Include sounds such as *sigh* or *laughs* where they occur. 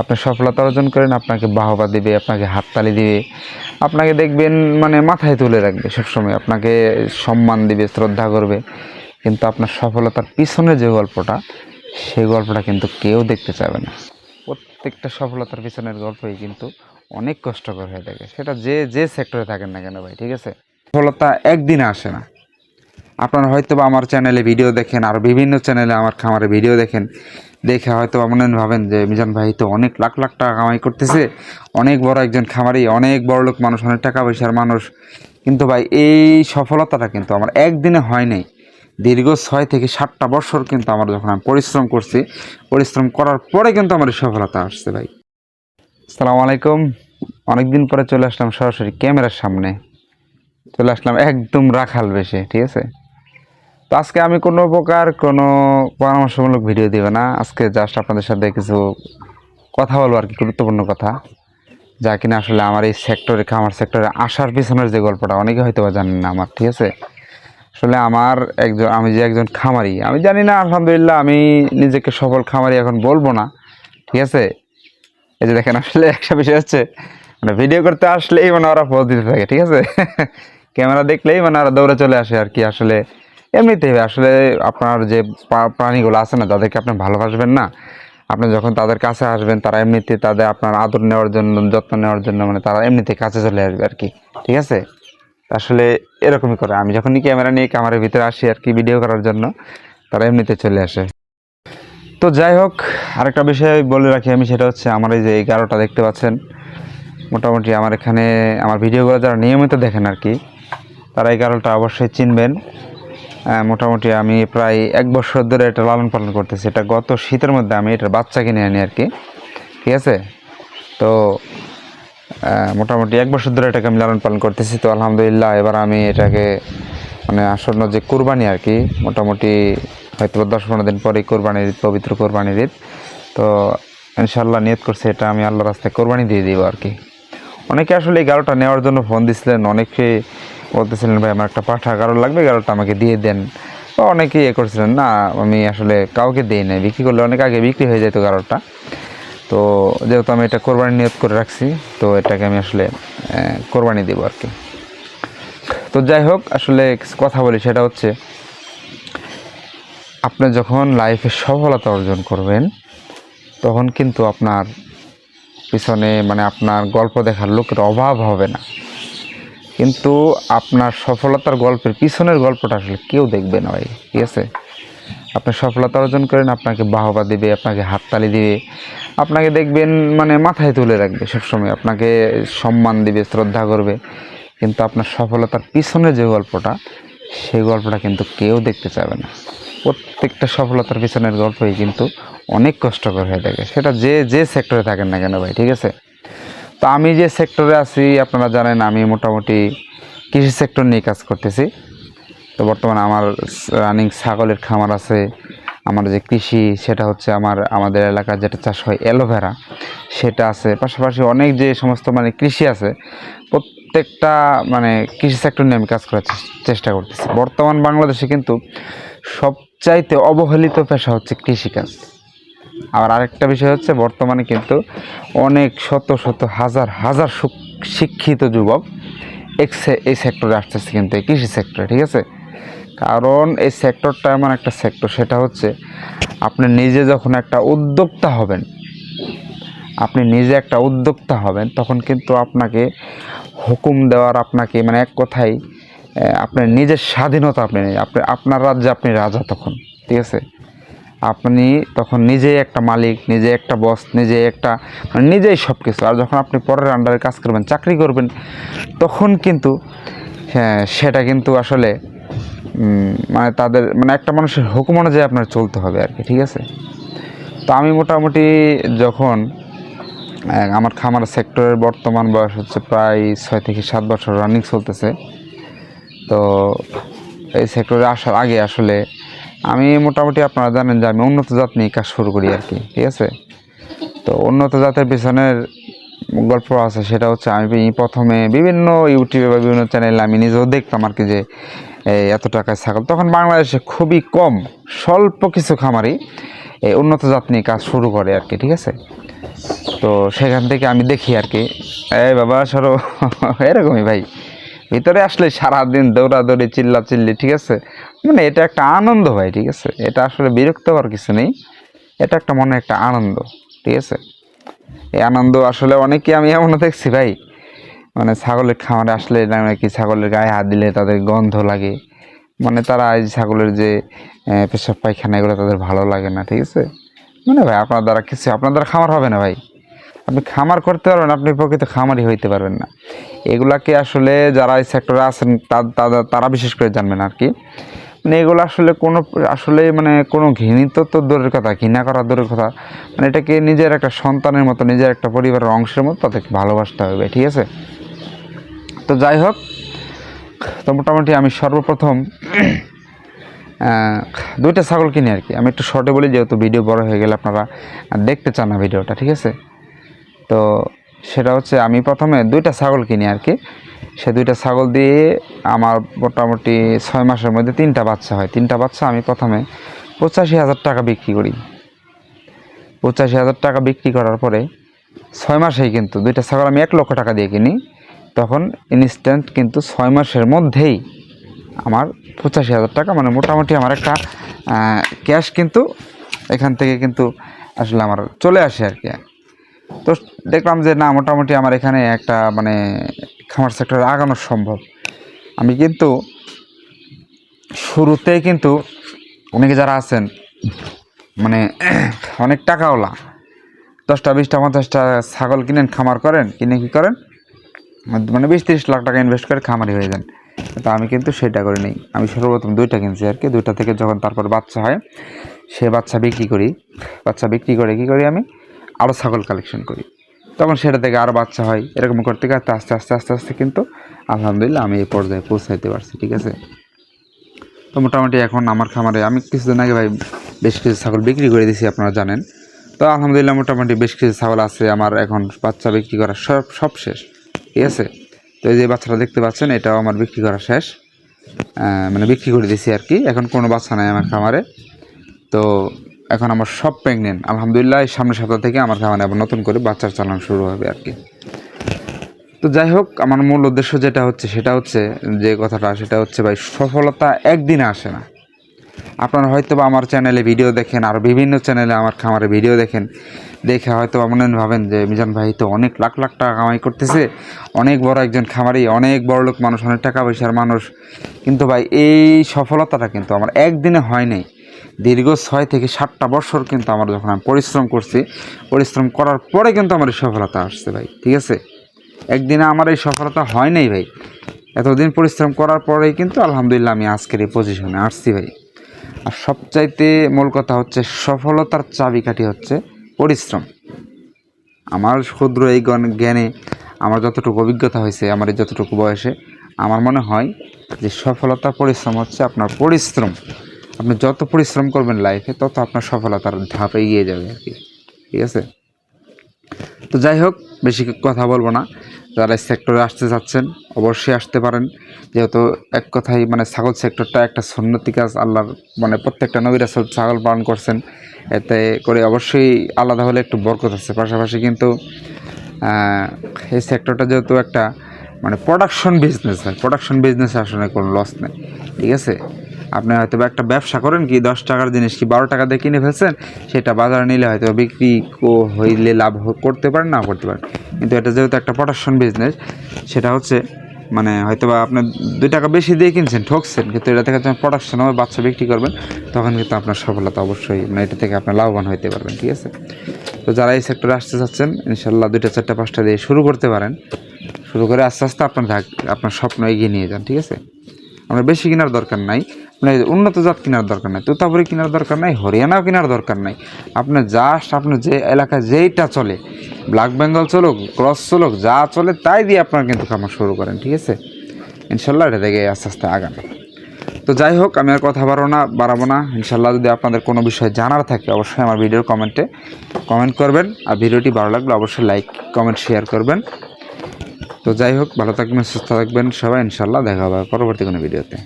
আপনি সফলতা অর্জন করেন, আপনাকে বাহবা দিবে, আপনাকে হাততালি দিবে। আপনাকে দেখবেন মানে মাথায় তুলে রাখবে সবসময়, আপনাকে সম্মান দিবে, শ্রদ্ধা করবে। কিন্তু আপনার সফলতার পিছনে যে গল্পটা, সেই গল্পটা কিন্তু কেউ দেখতে চাবে না। প্রত্যেকটা সফলতার পিছনের গল্পই কিন্তু অনেক কষ্টকর হয়ে থাকে। সেটা যে যে সেক্টরে থাকেন না কেন ভাই, ঠিক আছে? সফলতা একদিনে আসে না। আপনারা হয়তো বা আমার চ্যানেলে ভিডিও দেখেন, আর বিভিন্ন চ্যানেলে আমার খামারে ভিডিও দেখেন। দেখে হয়তো বা মনে ভাবেন যে, মিজান ভাই তো অনেক লাখ লাখ টাকা কামাই করতেছে, অনেক বড় একজন খামারি, অনেক বড় লোক, মানুষ, অনেক টাকা পয়সার মানুষ। কিন্তু ভাই, এই সফলতাটা কিন্তু আমার একদিনে হয় নাই। দীর্ঘ ছয় থেকে সাতটা বছর কিন্তু আমার যখন আমি পরিশ্রম করছি, পরিশ্রম করার পরে কিন্তু আমার সফলতা আসছে ভাই। আসসালামু আলাইকুম। অনেকদিন পরে চলে আসলাম সরাসরি ক্যামেরার সামনে। চলে আসলাম একদম রাখাল বেশে, ঠিক আছে? তো আজকে আমি কোনো প্রকার কোনো পরামর্শমূলক ভিডিও দিব না। আজকে জাস্ট আপনাদের সাথে কিছু কথা বলব আর কি, গুরুত্বপূর্ণ কথা। যা কিনা আসলে আমার এই সেক্টরে খামার সেক্টরে আসার পিছনের যে গল্পটা, অনেকে হয়তো বা জানেন না আমার, ঠিক আছে? আসলে আমার একজন, আমি যে একজন খামারি, আমি জানি না, আলহামদুলিল্লাহ, আমি নিজেকে সফল খামারি এখন বলব না, ঠিক আছে? এই যে দেখেন, আসলে একটা বিষয় হচ্ছে মানে ভিডিও করতে আসলেই মানে ওরা পোজ দিতে থাকে, ঠিক আছে? *laughs* ক্যামেরা দেখলেই মানে ওরা দৌড়ে চলে আসে আর কি, আসলে এমনিতেই আসলে আপনার যে প্রাণীগুলো আছে না, তাদেরকে আপনি ভালোবাসবেন না। আপনি যখন তাদের কাছে আসবেন, তারা এমনিতে তাদের আপনার আদর নেওয়ার জন্য, যত্ন নেওয়ার জন্য মানে তারা এমনিতে কাছে চলে আসবে আর কি, ঠিক আছে? আসলে এরকমই করে। আমি যখনই ক্যামেরা নিয়ে ক্যামেরার ভিতরে আসি আর কি ভিডিও করার জন্য, তারা এমনিতে চলে আসে। তো যাই হোক, আরেকটা বিষয় বলে রাখি আমি, সেটা হচ্ছে আমার এই যে এগারোটা দেখতে পাচ্ছেন, মোটামুটি আমার এখানে, আমার ভিডিওগুলো যারা নিয়মিত দেখেন আর কি, তারা এই গারলটা অবশ্যই চিনবেন। মোটামুটি আমি প্রায় এক বছর ধরে এটা লালন পালন করতেছি। এটা গত শীতের মধ্যে আমি এটার বাচ্চা কিনে আনি আর কি। ঠিক আছে? তো মোটামুটি এক বছর ধরে এটাকে আমি লালন পালন করতেছি। তো আলহামদুলিল্লাহ, এবার আমি এটাকে মানে আসন্ন যে কোরবানি আর কি, মোটামুটি হয়তো দশ পনেরো দিন পরেই কোরবানির ঈদ, পবিত্র কোরবানির ঈদ। তো ইনশাল্লাহ নিয়ত করছে এটা আমি আল্লাহ রাস্তায় কোরবানি দিয়ে দিব আর কি। অনেকে আসলে এই গাড়োটা নেওয়ার জন্য ফোন দিছিলেন, অনেকে বলতেছিলেন, ভাই, আমার একটা পাঠা গাড়ো লাগবে গাড়োটা আমাকে দিয়ে দেন। তো অনেকে ইয়ে করছিলেন, না, আমি আসলে কাউকে দিই নাই, বিক্রি করলে অনেক আগে বিক্রি হয়ে যেত গাড়োটা তো যেহেতু আমি এটা কোরবানি নিয়ত করে রাখছি, তো এটাকে আমি আসলে কোরবানি দেবো আর কি। তো যাই হোক, আসলে কথা বলি, সেটা হচ্ছে, আপনি যখন লাইফে সফলতা অর্জন করবেন, তখন কিন্তু আপনার পিছনে মানে আপনার গল্প দেখার লোকের অভাব হবে না। কিন্তু আপনার সফলতার গল্পের পিছনের গল্পটা আসলে কেউ দেখবে না ভাই, ঠিক আছে? আপনি সফলতা অর্জন করেন, আপনাকে বাহবা দিবে, আপনাকে হাততালি দিবে, আপনাকে দেখবেন মানে মাথায় তুলে রাখবে সবসময়, আপনাকে সম্মান দিবে, শ্রদ্ধা করবে। কিন্তু আপনার সফলতার পিছনে যে গল্পটা সেই গল্পটা কিন্তু কেউ দেখতে চাবে না। প্রত্যেকটা সফলতার পিছনের গল্পই কিন্তু অনেক কষ্টকর হয়ে থাকে। সেটা যে যে সেক্টরে থাকেন না কেন ভাই, ঠিক আছে? তো আমি যে সেক্টরে আছি, আপনারা জানেন আমি মোটামুটি কৃষি সেক্টর নিয়ে কাজ করতেছি। তো বর্তমানে আমার রানিং ছাগলের খামার আছে। আমার যে কৃষি, সেটা হচ্ছে আমার, আমাদের এলাকার যেটা চাষ হয় অ্যালোভেরা, সেটা আছে। পাশাপাশি অনেক যে সমস্ত মানে কৃষি আছে, প্রত্যেকটা মানে কৃষি সেক্টর নিয়ে আমি কাজ করার চেষ্টা করতেছি। বর্তমান বাংলাদেশে কিন্তু সবচাইতে অবহেলিত পেশা হচ্ছে কৃষিকাজ। আবার আরেকটা বিষয় হচ্ছে বর্তমানে কিন্তু অনেক শত শত হাজার হাজার শিক্ষিত যুবক এই সেক্টরে আসতেছে কিন্তু এই কৃষি সেক্টরে ঠিক আছে? কারণ এই সেক্টরটা এমন একটা সেক্টর সেটা হচ্ছে আপনি নিজে যখন একটা উদ্যোক্তা হবেন আপনি নিজে একটা উদ্যোক্তা হবেন তখন কিন্তু আপনাকে হুকুম দেওয়ার আপনাকে মানে এক আহ, আপনার নিজের স্বাধীনতা আপনি নেই আপনি আপনার রাজ্যে আপনি রাজা তখন ঠিক আছে? আপনি তখন নিজেই একটা মালিক নিজে একটা বস নিজে একটা মানে নিজেই সব কিছু আর যখন আপনি পরের আন্ডারে কাজ করবেন, চাকরি করবেন, তখন কিন্তু হ্যাঁ সেটা কিন্তু আসলে মানে তাদের মানে একটা মানুষের হুকুম অনুযায়ী আপনার চলতে হবে আর কি, ঠিক আছে? তো আমি মোটামুটি যখন আমার খামার সেক্টরের বর্তমান বয়স হচ্ছে প্রায় ছয় থেকে সাত বছর রানিং চলতেছে। তো এই সেক্টরে আসার আগে আসলে আমি মোটামুটি আপনারা জানেন যে আমি উন্নত জাত নিয়ে কাজ শুরু করি আর কি, ঠিক আছে? তো উন্নত জাতের পিছনের গল্প আছে, সেটা হচ্ছে আমি প্রথমে বিভিন্ন ইউটিউবে বা বিভিন্ন চ্যানেলে আমি নিজেও দেখতাম আর কি যে এত টাকায় ছাগল। তখন বাংলাদেশে খুবই কম, স্বল্প কিছু খামারি এই উন্নত জাত নিয়ে কাজ শুরু করে আর কি, ঠিক আছে? তো সেখান থেকে আমি দেখি আর কি। এই বাবা, সরো। *laughs* এরকমই ভাই। ভিতরে আসলে সারাদিন দৌড়াদৌড়ি চিল্লা চিল্লি ঠিক আছে? মানে এটা একটা আনন্দ ভাই, ঠিক আছে? এটা আসলে বিরক্ত হওয়ার কিছু নেই। এটা একটা মনে একটা আনন্দ, ঠিক আছে? এই আনন্দ আসলে অনেকে আমি এমনও দেখছি ভাই। মানে ছাগলের খামারে আসলে নাকি ছাগলের গায়ে হাত দিলে তাদের গন্ধ লাগে। মানে তারা এই ছাগলের যে পেশাব পায়খানা এগুলো তাদের ভালো লাগে না, ঠিক আছে? মানে ভাই, আপনার দ্বারা কিছু, আপনার দ্বারা খামার হবে না ভাই? আপনি খামার করতে পারবেন, আপনি প্রকৃত খামারই হইতে পারবেন না। এগুলাকে আসলে যারা এই সেক্টরে আছেন তারা বিশেষ করে জানবেন আর কি। মানে এগুলো আসলে কোনো, আসলে মানে কোনো ঘৃণিত তো দূরের কথা, ঘৃণা করা দূরের কথা। মানে এটাকে নিজের একটা সন্তানের মতো, নিজের একটা পরিবারের অংশের মতো তাদেরকে ভালোবাসতে হবে, ঠিক আছে? তো যাই হোক, তো মোটামুটি আমি সর্বপ্রথম *clears throat* দুইটা ছাগল কিনি আর কি। আমি একটু শর্টে বলি, যেহেতু ভিডিও বড় হয়ে গেলে আপনারা দেখতে চান না ভিডিওটা ঠিক আছে? তো সেটা হচ্ছে আমি প্রথমে দুইটা ছাগল কিনি আর কি। সে দুইটা ছাগল দিয়ে আমার মোটামুটি ছয় মাসের মধ্যে তিনটা বাচ্চা হয়। তিনটা বাচ্চা আমি প্রথমে পঁচাশি হাজার টাকা বিক্রি করি। পঁচাশি হাজার টাকা বিক্রি করার পরে ছয় মাসেই কিন্তু দুইটা ছাগল আমি এক লক্ষ টাকা দিয়ে কিনি। তখন ইনস্ট্যান্ট কিন্তু ছয় মাসের মধ্যেই আমার পঁচাশি হাজার টাকা মানে মোটামুটি আমার একটা ক্যাশ কিন্তু এখান থেকে কিন্তু আসলে আমার চলে আসে আর কি। তো দেখলাম যে না, মোটামুটি আমার এখানে একটা মানে খামার সেক্টরে আগানো সম্ভব। আমি কিন্তু শুরুতেই কিন্তু অনেকে যারা আছেন মানে *clears throat* অনেক টাকাওয়ালা, দশটা, বিশটা, পঞ্চাশটা ছাগল কিনেন, খামার করেন, কিনে কী করেন মানে বিশ তিরিশ লাখ টাকা ইনভেস্ট করে খামারি হয়ে যান। তো আমি কিন্তু সেটা করি নেই। আমি সর্বপ্রথম দুইটা কিনছি আর কি। দুইটা থেকে যখন তারপর বাচ্চা হয়, সে বাচ্চা বিক্রি করি। বাচ্চা বিক্রি করে কী করি আমি? আরও ছাগল কালেকশন করি। তখন সেটা থেকে আরও বাচ্চা হয়, এরকম করতে করতে আস্তে আস্তে আস্তে আস্তে কিন্তু আলহামদুলিল্লাহ আমি এই পর্যায়ে পৌঁছাইতে পারছি, ঠিক আছে? তো মোটামুটি এখন আমার খামারে, আমি কিছুদিন আগে ভাই বেশ কিছু ছাগল বিক্রি করে দিয়েছি আপনারা জানেন। তো আলহামদুলিল্লাহ মোটামুটি বেশ কিছু ছাগল আছে, আমার এখন বাচ্চা বিক্রি করা সব সব শেষ, ঠিক আছে? তো এই যে বাচ্চাটা দেখতে পাচ্ছেন, এটাও আমার বিক্রি করা শেষ। মানে বিক্রি করে দিয়েছি আর কি, এখন কোনো বাচ্চা নাই আমার খামারে। তো এখন আমার সব প্রেগনেন্ট আলহামদুলিল্লাহ সামনের সপ্তাহ থেকে আমার খামারে আবার নতুন করে বাচ্চার চালানো শুরু হবে আর কি। তো যাই হোক, আমার মূল উদ্দেশ্য যেটা হচ্ছে, সেটা হচ্ছে যে কথাটা, সেটা হচ্ছে ভাই, সফলতা একদিনে আসে না। আপনারা হয়তো বা আমার চ্যানেলে ভিডিও দেখেন, আর বিভিন্ন চ্যানেলে আমার খামারে ভিডিও দেখেন। দেখে হয়তো মনে ভাবেন যে, মিজান ভাই তো অনেক লাখ লাখ টাকা কামাই করতেছে, অনেক বড় একজন খামারি, অনেক বড় লোক মানুষ, অনেক টাকা পয়সার মানুষ। কিন্তু ভাই, এই সফলতাটা কিন্তু আমার একদিনে হয় নাই। দীর্ঘ ছয় থেকে সাতটা বছর কিন্তু আমার যখন আমি পরিশ্রম করছি, পরিশ্রম করার পরে কিন্তু আমার এই সফলতা আসছে ভাই, ঠিক আছে? একদিনে আমার এই সফলতা হয় নাই ভাই। এতদিন পরিশ্রম করার পরেই কিন্তু আলহামদুলিল্লাহ আমি আজকের এই পজিশনে আসছি ভাই। আর সবচাইতে মূল কথা হচ্ছে, সফলতার চাবিকাঠি হচ্ছে পরিশ্রম। আমার ক্ষুদ্র এই জ্ঞান- আমার যতটুকু অভিজ্ঞতা হয়েছে, আমার এই যতটুকু বয়সে, আমার মনে হয় যে সফলতা পরিশ্রম হচ্ছে আপনার পরিশ্রম। আপনি যত পরিশ্রম করবেন লাইফে তত আপনার সফলতার ধাপে এগিয়ে যাবে আর কি। ঠিক আছে? তো যাই হোক, বেশি কথা বলব না। যারা সেক্টরে আসতে চাচ্ছেন, অবশ্যই আসতে পারেন। যেহেতু এক কথাই মানে ছাগল সেক্টরটা একটা সুন্নতি কাজ, আল্লাহর মানে প্রত্যেকটা নবীর ছাগল পালন করছেন। এতে করে অবশ্যই আলাদা হলে একটু বরকত আছে। পাশাপাশি কিন্তু এই সেক্টরটা যেহেতু একটা মানে প্রোডাকশন বিজনেস হয় প্রোডাকশন বিজনেসে আসলে কোনো লস নেই। ঠিক আছে? আপনি হয়তো একটা ব্যবসা করেন কি, দশ টাকার জিনিস কি বারো টাকা দিয়ে কিনে ফেলছেন, সেটা বাজারে নিলে হয়তো বিক্রি হইলে লাভ করতে পারেন, না করতে পারেন। কিন্তু এটা যেহেতু একটা প্রোডাকশন বিজনেস সেটা হচ্ছে মানে হয়তো বা আপনার দুই টাকা বেশি দিয়ে কিনছেন, ঠকছেন, কিন্তু এটা থেকে যখন প্রোডাকশন হবে, বাচ্চা বিক্রি করবেন, তখন কিন্তু আপনার সফলতা অবশ্যই মানে এটা থেকে আপনার লাভবান হইতে পারবেন, ঠিক আছে? তো যারা এই সেক্টরে আসতে চাচ্ছেন ইনশাল্লাহ দুইটা, চারটা, পাঁচটা দিয়ে শুরু করতে পারেন। শুরু করে আস্তে আস্তে আপনার আপনার স্বপ্ন এগিয়ে নিয়ে যান, ঠিক আছে? আমরা বেশি কেনার দরকার নাই। মানে উন্নত জাত কেনার দরকার নাই, তোতাপুরি কেনার দরকার নাই, হরিয়ানাও কেনার দরকার নাই। আপনার জাস্ট আপনার যে এলাকায় যেইটা চলে, ব্ল্যাক বেঙ্গল চলুক, ক্রস চলুক, যা চলে তাই দিয়ে আপনারা কিন্তু খামার শুরু করেন, ঠিক আছে? ইনশাল্লাহ এটা থেকে আস্তে আস্তে আগান। তো যাই হোক, আমি আর কথা বাড়াবো না বাড়াবো না। ইনশাল্লাহ যদি আপনাদের কোনো বিষয় জানার থাকে, অবশ্যই আমার ভিডিওর কমেন্টে কমেন্ট করবেন। আর ভিডিওটি ভালো লাগলে অবশ্যই লাইক, কমেন্ট, শেয়ার করবেন। তো যাই হোক, ভালো থাকবেন, সুস্থ থাকবেন সবাই, ইনশাল্লাহ দেখা হবে পরবর্তী কোনো ভিডিওতে।